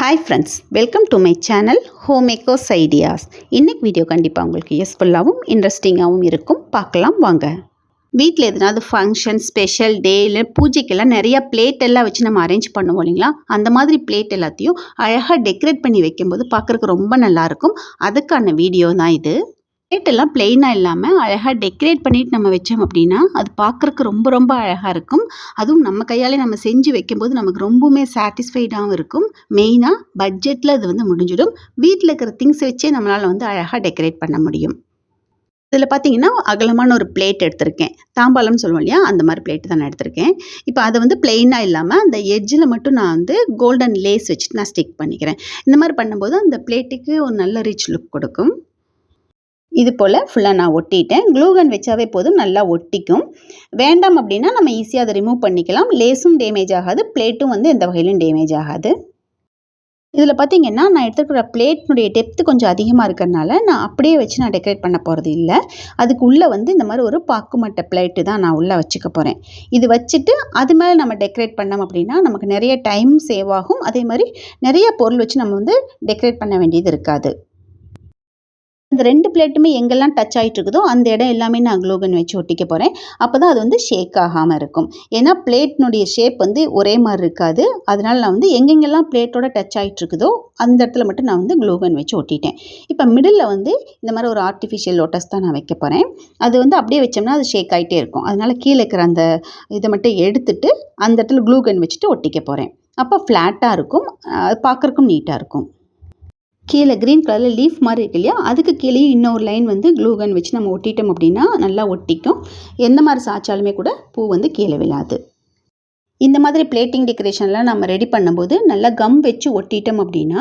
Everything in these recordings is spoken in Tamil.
Hi friends welcome to my channel homemakers ideas இன்னைக்கு வீடியோ கண்டிப்பாக உங்களுக்கு யூஸ்ஃபுல்லாகவும் இன்ட்ரெஸ்டிங்காகவும் இருக்கும். பார்க்கலாம் வாங்க. வீட்டில் எதனாவது ஃபங்க்ஷன் ஸ்பெஷல் டே இல்லை பூஜைக்கெல்லாம் நிறையா பிளேட் எல்லாம் வச்சு நம்ம அரேஞ்ச் பண்ணுவோம் இல்லைங்களா? அந்த மாதிரி பிளேட் எல்லாத்தையும் அழகாக டெக்கரேட் பண்ணி வைக்கும்போது பார்க்குறக்கு ரொம்ப நல்லாயிருக்கும் அதுக்கான வீடியோ தான் இது. பிளேட் எல்லாம் பிளெயினாக இல்லாமல் அழகாக டெக்கரேட் பண்ணிட்டு நம்ம வச்சோம் அப்படின்னா அது பார்க்குறக்கு ரொம்ப ரொம்ப அழகாக இருக்கும். அதுவும் நம்ம கையாலே நம்ம செஞ்சு வைக்கும்போது நமக்கு ரொம்பவுமே சாட்டிஸ்ஃபைடாகவும் இருக்கும். மெயினாக பட்ஜெட்டில் அது வந்து முடிஞ்சிடும். வீட்டில் இருக்கிற திங்ஸ் வச்சே நம்மளால் வந்து அழகாக டெக்கரேட் பண்ண முடியும். இதில் பார்த்தீங்கன்னா அகலமான ஒரு பிளேட் எடுத்திருக்கேன். தாம்பாளம்னு சொல்லுவோம் இல்லையா? அந்த மாதிரி பிளேட் தான் நான் எடுத்திருக்கேன். இப்போ அதை வந்து பிளெயினாக இல்லாமல் அந்த எட்ஜில் மட்டும் நான் வந்து கோல்டன் லேஸ் வச்சுட்டு நான் ஸ்டிக் பண்ணிக்கிறேன். இந்த மாதிரி பண்ணும்போது அந்த பிளேட்டுக்கு ஒரு நல்ல ரிச் லுக் கொடுக்கும். இது போல் ஃபுல்லாக நான் ஒட்டிட்டேன். க்ளூகன் வச்சாவே போதும் நல்லா ஒட்டிக்கும். வேண்டாம் அப்படின்னா நம்ம ஈஸியாக அதை ரிமூவ் பண்ணிக்கலாம். லேஸும் டேமேஜ் ஆகாது பிளேட்டும் வந்து எந்த வகையிலும் டேமேஜ் ஆகாது. இதில் பார்த்தீங்கன்னா நான் எடுத்துக்கிற பிளேட்னுடைய டெப்த்து கொஞ்சம் அதிகமாக இருக்கிறனால நான் அப்படியே வச்சு நான் டெக்கரேட் பண்ண போகிறது இல்லை. அதுக்கு உள்ளே வந்து இந்த மாதிரி ஒரு பாக்குமட்டை பிளேட்டு தான் நான் உள்ளே வச்சுக்க போகிறேன் இது வச்சுட்டு அது மேலே நம்ம டெக்கரேட் பண்ணோம் அப்படின்னா நமக்கு நிறைய டைம் சேவ் ஆகும். அதே மாதிரி நிறைய பொருள் வச்சு நம்ம வந்து டெக்கரேட் பண்ண வேண்டியது இருக்காது. இந்த ரெண்டு பிளேட்டுமே எங்கெல்லாம் டச் ஆகிட்டு இருக்குதோ அந்த இடம் எல்லாமே நான் க்ளூகன் வச்சு ஒட்டிக்க போகிறேன் அப்போ தான் அது வந்து ஷேக் ஆகாமல் இருக்கும். ஏன்னா பிளேட்னுடைய ஷேப் வந்து ஒரே மாதிரி இருக்காது. அதனால் நான் வந்து எங்கெங்கெல்லாம் பிளேட்டோட டச் ஆகிட்டு இருக்குதோ அந்த இடத்துல மட்டும் நான் வந்து க்ளூகன் வச்சு ஒட்டிட்டேன். இப்போ மிடில் வந்து இந்த மாதிரி ஒரு ஆர்டிஃபிஷியல் லோட்டஸ் தான் நான் வைக்க போகிறேன் அது வந்து அப்படியே வச்சோம்னா அது ஷேக் ஆகிட்டே இருக்கும். அதனால் கீழே இருக்கிற அந்த இதை மட்டும் எடுத்துட்டு அந்த இடத்துல க்ளூகன் வச்சுட்டு ஒட்டிக்க போகிறேன் அப்போ ஃப்ளாட்டாக இருக்கும். பார்க்குறக்கும் நீட்டாக இருக்கும். கீழே க்ரீன் கலரில் லீஃப் மாதிரி இருக்கு இல்லையா? அதுக்கு கீழேயும் இன்னொரு லைன் வந்து க்ளூகன் வச்சு நம்ம ஒட்டிட்டோம் அப்படின்னா நல்லா ஒட்டிக்கும். எந்த மாதிரி சாய்ச்சாலுமே கூட பூ வந்து கீழே விழாது. இந்த மாதிரி பிளேட்டிங் டெக்கரேஷன்லாம் நம்ம ரெடி பண்ணும்போது நல்லா கம் வச்சு ஒட்டிட்டோம் அப்படின்னா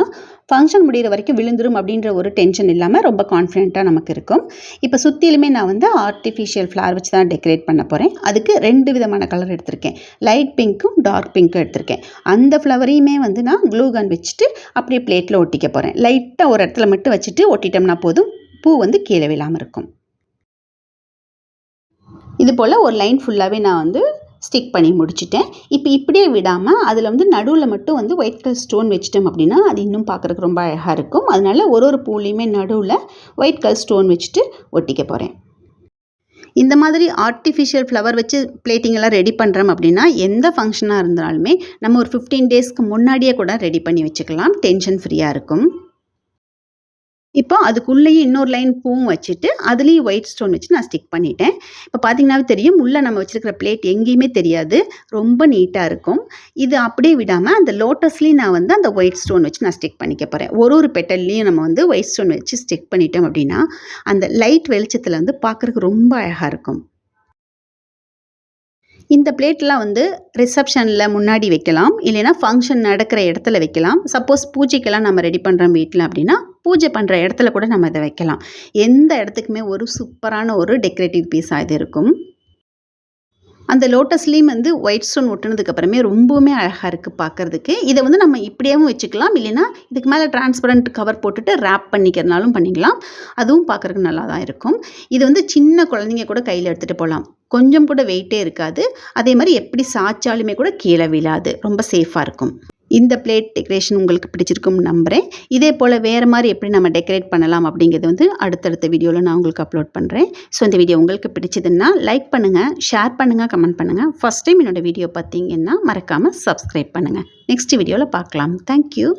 ஃபங்க்ஷன் முடிகிற வரைக்கும் விழுந்துரும் அப்படின்ற ஒரு டென்ஷன் இல்லாமல் ரொம்ப கான்ஃபிடென்ட்டாக நமக்கு இருக்கும். இப்போ சுற்றிலுமே நான் வந்து ஆர்டிஃபிஷியல் ஃப்ளவர் வச்சு தான் டெக்கரேட் பண்ண போகிறேன் அதுக்கு ரெண்டு விதமான கலர் எடுத்திருக்கேன். லைட் பிங்க்கும் டார்க் பிங்க்கும் எடுத்திருக்கேன். அந்த ஃப்ளவரையுமே வந்து நான் க்ளூ கன் வச்சுட்டு அப்படியே பிளேட்டில் ஒட்டிக்க போகிறேன் லைட்டாக ஒரு இடத்துல மட்டும் வச்சுட்டு ஒட்டிட்டோம்னா போதும். பூ வந்து கீழே விழாமல் இருக்கும். இது போல் ஒரு லைன் ஃபுல்லாகவே நான் வந்து ஸ்டிக் பண்ணி முடிச்சிட்டேன். இப்போ இப்படியே விடாமல் அதில் வந்து நடுவில் மட்டும் வந்து ஒயிட் கலர் ஸ்டோன் வச்சிட்டோம் அப்படின்னா அது இன்னும் பார்க்குறதுக்கு ரொம்ப அழகாக இருக்கும். அதனால் ஒரு ஒரு பூலையுமே நடுவில் ஒயிட் கலர் ஸ்டோன் வச்சுட்டு ஒட்டிக்க போகிறேன் இந்த மாதிரி ஆர்டிஃபிஷியல் ஃப்ளவர் வச்சு பிளேட்டிங் எல்லாம் ரெடி பண்ணுறோம் அப்படின்னா எந்த ஃபங்க்ஷனாக இருந்தாலுமே நம்ம ஒரு ஃபிஃப்டீன் டேஸ்க்கு முன்னாடியே கூட ரெடி பண்ணி வச்சுக்கலாம். டென்ஷன் ஃப்ரீயாக இருக்கும். இப்போ அதுக்குள்ளேயே இன்னொரு லைன் பூவும் வச்சுட்டு அதுலேயும் ஒயிட் ஸ்டோன் வச்சு நான் ஸ்டிக் பண்ணிட்டேன். இப்போ பார்த்தீங்கன்னாவே தெரியும் உள்ளே நம்ம வச்சுருக்கிற பிளேட் எங்கேயுமே தெரியாது. ரொம்ப நீட்டாக இருக்கும். இது அப்படியே விடாமல் அந்த லோட்டஸ்லேயும் நான் வந்து அந்த ஒயிட் ஸ்டோன் வச்சு நான் ஸ்டிக் பண்ணிக்க போகிறேன் ஒரு ஒரு பெட்டல்லையும் நம்ம வந்து ஒயிட் ஸ்டோன் வச்சு ஸ்டிக் பண்ணிட்டோம் அப்படின்னா அந்த லைட் வெளிச்சத்தில் வந்து பார்க்குறதுக்கு ரொம்ப அழகாக இருக்கும். இந்த பிளேட்லாம் வந்து ரிசப்ஷனில் முன்னாடி வைக்கலாம். இல்லைனா ஃபங்க்ஷன் நடக்கிற இடத்துல வைக்கலாம். சப்போஸ் பூஜைக்கெல்லாம் நம்ம ரெடி பண்ணுறோம் வீட்டில் அப்படின்னா பூஜை பண்ணுற இடத்துல கூட நம்ம இதை வைக்கலாம். எந்த இடத்துக்குமே ஒரு சூப்பரான ஒரு டெக்கரேட்டிவ் பீஸாக இது இருக்கும். அந்த லோட்டஸ்லேயும் வந்து ஒயிட் ஸ்டோன் ஒட்டினதுக்கு அப்புறமே ரொம்பவுமே அழகாக இருக்குது பார்க்குறதுக்கு இதை வந்து நம்ம இப்படியாவும் வச்சுக்கலாம். இல்லைன்னா இதுக்கு மேலே டிரான்ஸ்பரண்ட் கவர் போட்டுட்டு ரேப் பண்ணிக்கிறனாலும் பண்ணிக்கலாம். அதுவும் பார்க்குறதுக்கு நல்லா தான் இருக்கும். இது வந்து சின்ன குழந்தைங்க கூட கையில் எடுத்துகிட்டு போகலாம். கொஞ்சம் கூட வெயிட்டே இருக்காது. அதே மாதிரி எப்படி சாய்ச்சாலுமே கூட கீழே விழாது. ரொம்ப சேஃபாக இருக்கும். இந்த பிளேட் டெக்கரேஷன் உங்களுக்கு பிடிச்சிருக்கும் நம்புகிறேன் இதே போல் வேறு மாதிரி எப்படி நம்ம டெக்கரேட் பண்ணலாம் அப்படிங்கிறது வந்து அடுத்தடுத்த வீடியோவில் நான் உங்களுக்கு அப்லோட் பண்ணுறேன் ஸோ இந்த வீடியோ உங்களுக்கு பிடிச்சதுன்னா லைக் பண்ணுங்கள் ஷேர் பண்ணுங்கள் கமெண்ட் பண்ணுங்கள் ஃபஸ்ட் டைம் என்னோடய வீடியோ பார்த்தீங்கன்னா மறக்காமல் சப்ஸ்கிரைப் பண்ணுங்கள் நெக்ஸ்ட் வீடியோவில் பார்க்கலாம். தேங்க்யூ